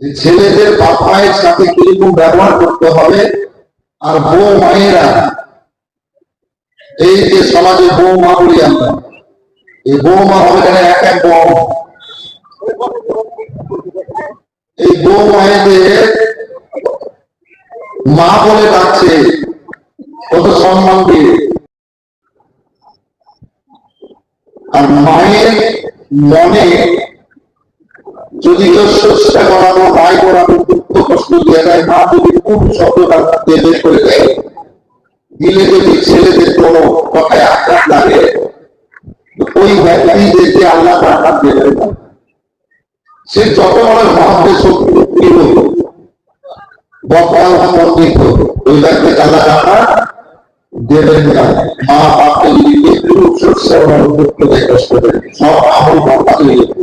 ছেলেদের বাপ মায়ের সাথে কীরকম ব্যবহার করতে হবে আর বউ মায়েরা, এই যে সমাজে বউ মা বলি আমরা, এই বউ মা হবে কেন এক এক বউ? এই বউ মায়েদের মা বলে ডাকছে, কত সম্মান দিয়ে। আর মায়ের মনে যদি কেউ চেষ্টা করানো মায় করানো দুঃখ কষ্ট দিয়ে দেয় মা যদি কোন শব্দটার মধ্যে বের করে দেয়, দিলে যদি ছেলেদের কোনো কথায় আঘাত লাগে, ওই ব্যক্তিদেরকে আল্লাহ আঘাত দেবে না। সে যত বড় মহাদেশ শক্তি হোক বকাল পণ্ডিত ওই ব্যক্তিকে আল্লাহ আঘাত দেবেন না। মা বাপকে যদি একটু সরষে দুঃখ দেয় কষ্ট দেয়, সব হয়ে যাবে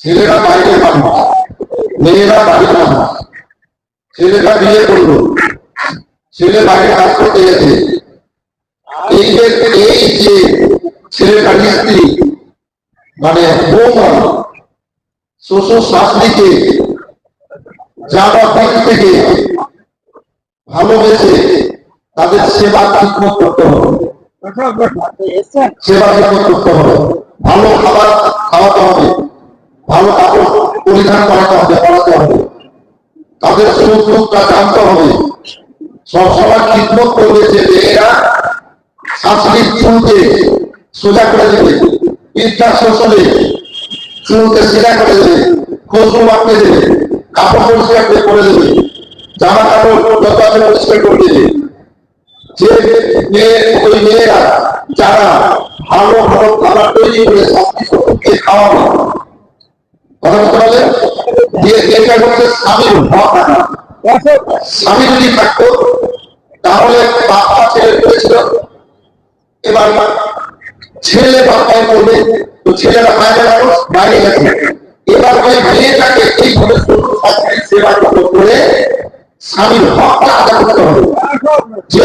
ছেলেরা বাইরে মানুষ মেয়েরা বাড়ির মানুষ ছেলেটা বিয়ে করল ছেলে বাইরে কাজ করতে গেছে। এই যে এই যে ছেলেটার স্ত্রী মানে বৌমা, শ্বশুর শাশুড়িকে যাওয়া দিক থেকে ভালোবেসে তাদের সেবা ঠিকমত করতে হবে। সেবা ঠিকমত করতে হবে। ভালো খাবার খাওয়াতে হবে। ভালো কাপড় পরিধান করাতে হবে পড়াতে হবে। তাদের সুখ দুঃখটা জানতে হবে। সবসময় খিদমত করবে যে মেয়েরা শাশুড়ির চুলকে সোজা করে দেবে বিদ্যা শোষণে চুলকে সিধা করে দেবে খুশবু মাপতে দেবে, কাপড় পরিষ্কার করে দেবে, জামা কাপড় যত আছে পরিষ্কার করে দেবে। যে মেয়ে, ওই মেয়েরা যারা ভালো ভালো খাবার তৈরি করে শাস্তি শ্বশুরকে খাওয়াবে। কথা বলতে পারলে দিয়ে এটা হচ্ছে স্বামীর হক স্বামী যদি থাকতো, তাহলে বাপ্পা ছেলে করেছিল। এবার ছেলে বাপ্পায় করবে তো ছেলেরা বাইরে মানুষ বাইরে গেছে। এবার ওই মেয়েটাকে এইভাবে সেবা করে যে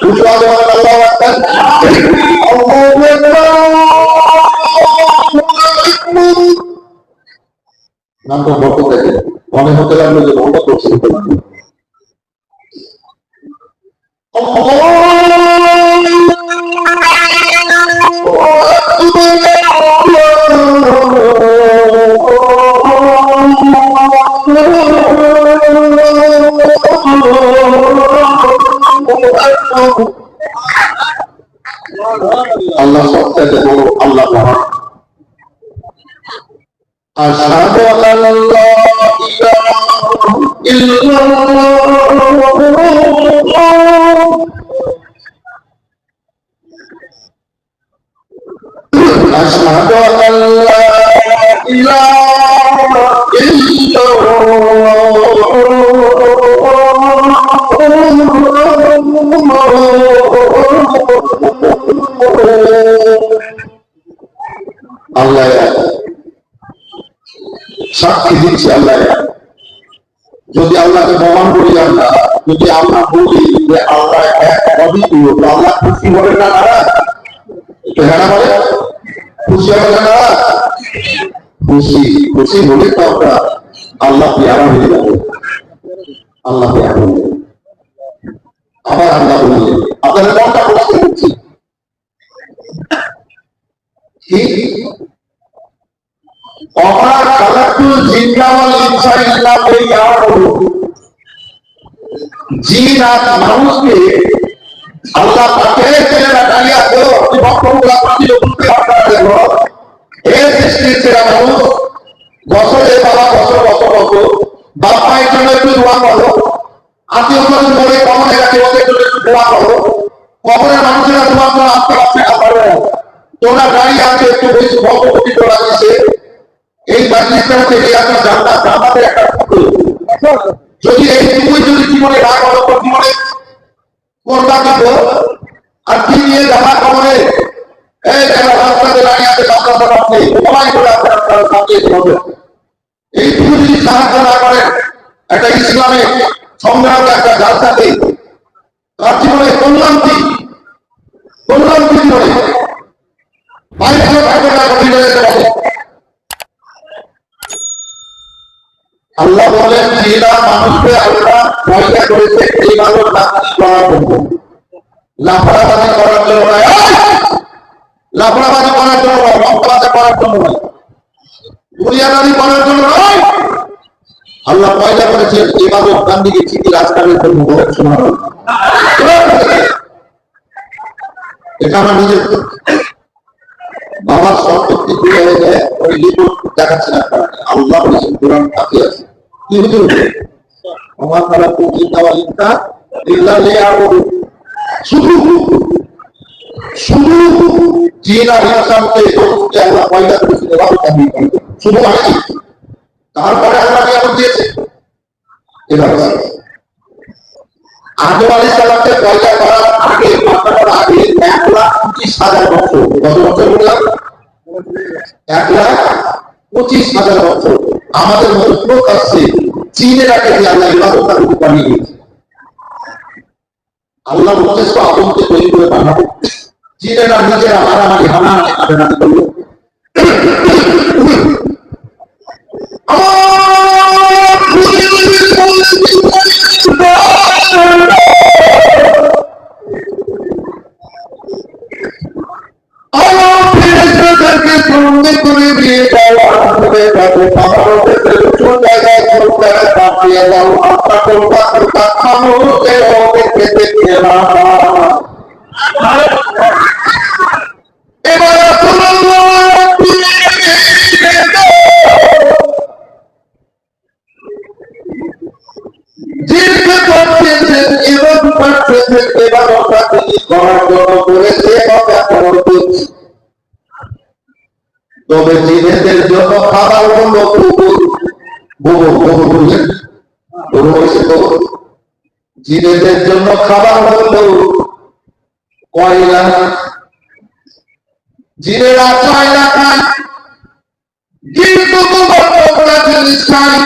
দুটো আল্লাহু আল্লাহু আকবার আল্লাহু আকবার নাম তো বলতে থাকে মনে হতে লাগল যে বন্ধ করছে আল্লাহ সবথেকে বড় আল্লাহ মহান আশহাদু আল্লা ইলাহা আল্লাহ। যদি আল্লাহকে প্রমাণ করি আমরা, যদি আমরা বলি যে আল্লাহ এক আল্লাহ খুশি হবে না হ্যাঁ বলে, খুশি হবে না নারাজ খুশি খুশি হলে তো আমরা আল্লাহ পেয়ারা হয়ে যাবে আল্লাহ পেয়ারা হয়ে আবার আল্লাহ বললেন, আপনাদের মনটা প্রশ্ন করছি অমরা কালাকুল জিন্দাওয়াল ইনসাইল্লাহ বই যাওয়া হলো জিন আর মানুষকে আল্লাহ তাকে দাঁড়িয়ে আছে, আপনি বক্তব্য আপনি বলতে আপনারা এর সৃষ্টির ছেলে মানুষ, বছরে বাবা বছর বছর বছর বাপ মায়ের জন্য একটু দোয়া করো। আত্মীয় স্বজন বলে কমন এলাকে ওদের জন্য একটু দোয়া করো। কবরের মানুষেরা দোয়া করো আসতে পারবে তোমরা দাঁড়িয়ে আছে একটু বেশি তোলা দিচ্ছে এই মাজলিসটা থেকে আপনার জান্নাত জান্নাতের একটা টুকরো যদি এই তুমি যদি জীবনে রাগ হলো জীবনে কোনটা দিব আর কি নিয়ে যাবা কবরে এই যারা রাস্তাতে দাঁড়িয়ে আছে সবাই করে আপনারা সামনে হবে এই তুমি যদি সাহায্য না করেন একটা ইসলামে সংগ্রাম একটা জালসাতে তার জীবনে কল্যাণ কি? কল্যাণ কি জীবনে বাইরে থাকবে না কঠিন হয়ে যেতে পারে আল্লাহ জিনা মানুষকে আল্লাহ পয়দা করেছে এই মানুষ নাকি করার জন্য লাফড়াবাজি করার জন্য নয়! করার জন্য নয় করার জন্য নয় দুনিয়াদারি করার জন্য নয় আল্লাহ এই মানুষ গান্ধীকে ঠিকই রাজকারের জন্য এটা আমার নিজের বাবার সম্পত্তি দেখাচ্ছে না আল্লাহ বলেছেন, কোরআন আছে কি? হুজুর আমার তারা দেওয়া লিখা ইল্লা লিয়াবুদু শুধু করার আগে আগে এক লাখ পঁচিশ হাজার বছর কত বছর বললাম? এক লাখ পঁচিশ হাজার বছর আমাদের মতো আসছে চীনের আগে আল্লাহ ইবাদতার রূপ বানিয়ে দিয়েছে। আল্লাহ উদ্দেশ্য আদমকে তৈরি করে বানাবো চীনেরা নিজেরা মারামারি, হানাহানি কাটাকাটি করল করবা করবা খামোকে ওদেরকে দেখে না এবার দীর্ঘ করতেছেন এবং করতেছেন এবার ওটা তিনি করার জন্য করেছে কথা করতে তবে জিনেদের জন্য খাবার হলো গোবর গোবর বুঝলেন জিনেদের জন্য খাবার হলো কয়লা। জিনেরা কয়লা খায়, কিন্তু জিনিস খায়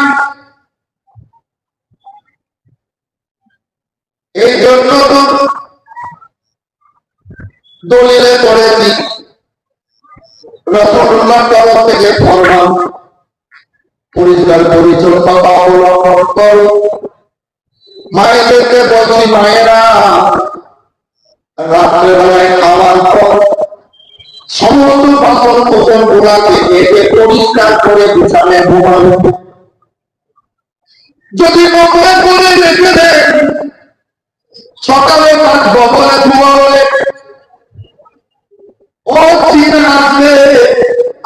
এই জন্য তো দলিলে পড়েছি রসগোল্লাহ তরফ থেকে ফরমান পরিষ্কার পরিচ্ছন্নতা অবলম্বন করো মায়েদেরকে বলছি, মায়েরা, রাত্রেবেলায় খাওয়ার পর সমস্ত বাসন কোসন গুলাকে একে পরিষ্কার করে গুছানে ঘুমানো যদি বকলে করে রেখে দেন সকালে তার বকলে ঘুমাবে ও চিন আসবে,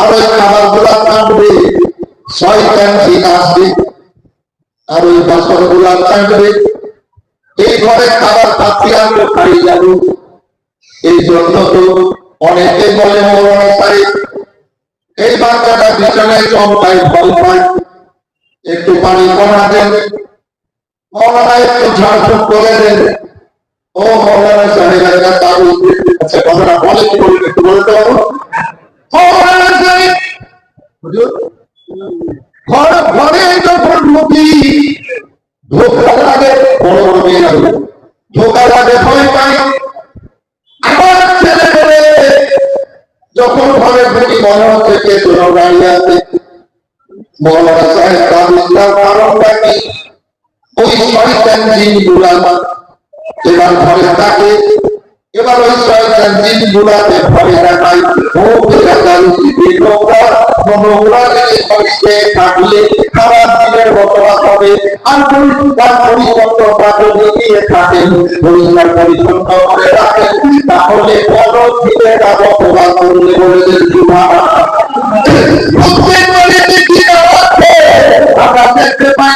আর ওই খাবারগুলা কাটবে শয়তান চিন আসবে, আর ওই বাসনগুলা কাটবে ঘরে খাবার পাতি আনলে খাই যাবে এই জন্য তো অনেকে বলে মরণে পারে এই বাচ্চাটা বিছানায় চমকায় ভয় পায়। একটু পানি কমা দেন। মৌলানা একটু ঝাড়ফুঁক করে দেন। ও সাহেব তাবু আচ্ছা কথাটা বলে কি একটু ঘরে ঘরে যখন বড় বড় মেয়েরা ঢুকে। ধোকা লাগে ভয় পাই আমার ছেলে বলে যখন ঘরে ঢুকি মনে হচ্ছে কে তোর দাঁড়িয়ে আছে। মৌলানা সাহেব তাবুল্লাহ কারণটা কি ওই শয়তান জিন গুলামা এবার ওই শয়তান জিন গুলাতে ঘরে রাখাই ও বেরাকা যায় এই নোংরা নোংরা জিনিসকে থাকলে খারাপ দিনের ঘটনা হবে। আর পরিষ্কার পরিচ্ছন্ন পাত্র নিয়ে থাকেন পরিষ্কার পরিচ্ছন্ন করে রাখেন তাহলে বড় দিনের অপবাদ করলে বলে দেন কি প্রত্যেক বাড়িতে কি আছে আমরা দেখতে পাই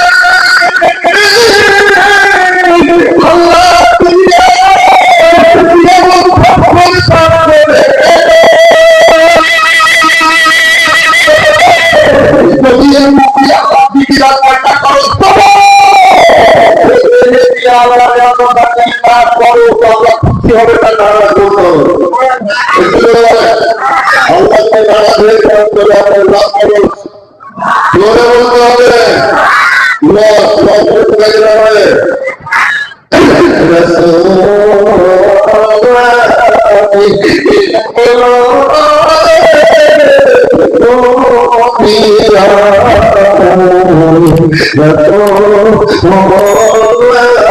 পরও তো আল্লাহ খুশি হবে তার ধারণা করতে হবে আল্লাহ তার ধারণা হয়ে করে আপনার লাভ করুন জোরে বলতে হবে Oh,